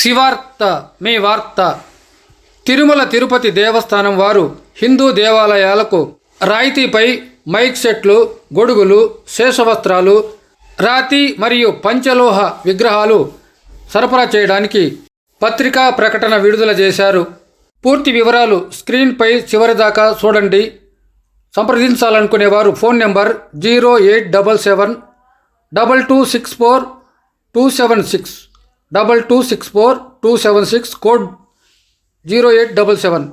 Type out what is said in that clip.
శివార్త మీ వార్త. తిరుమల తిరుపతి దేవస్థానం వారు హిందూ దేవాలయాలకు రాయితీపై మైక్ సెట్లు గొడుగులు శేషవస్త్రాలు రాతి మరియు పంచలోహ విగ్రహాలు సరఫరా చేయడానికి పత్రికా ప్రకటన విడుదల చేశారు. పూర్తి వివరాలు స్క్రీన్పై చివరిదాకా చూడండి. సంప్రదించాలనుకునేవారు phone number zero eight double seven double two six four two seven six. Double two six four two seven six code zero eight double seven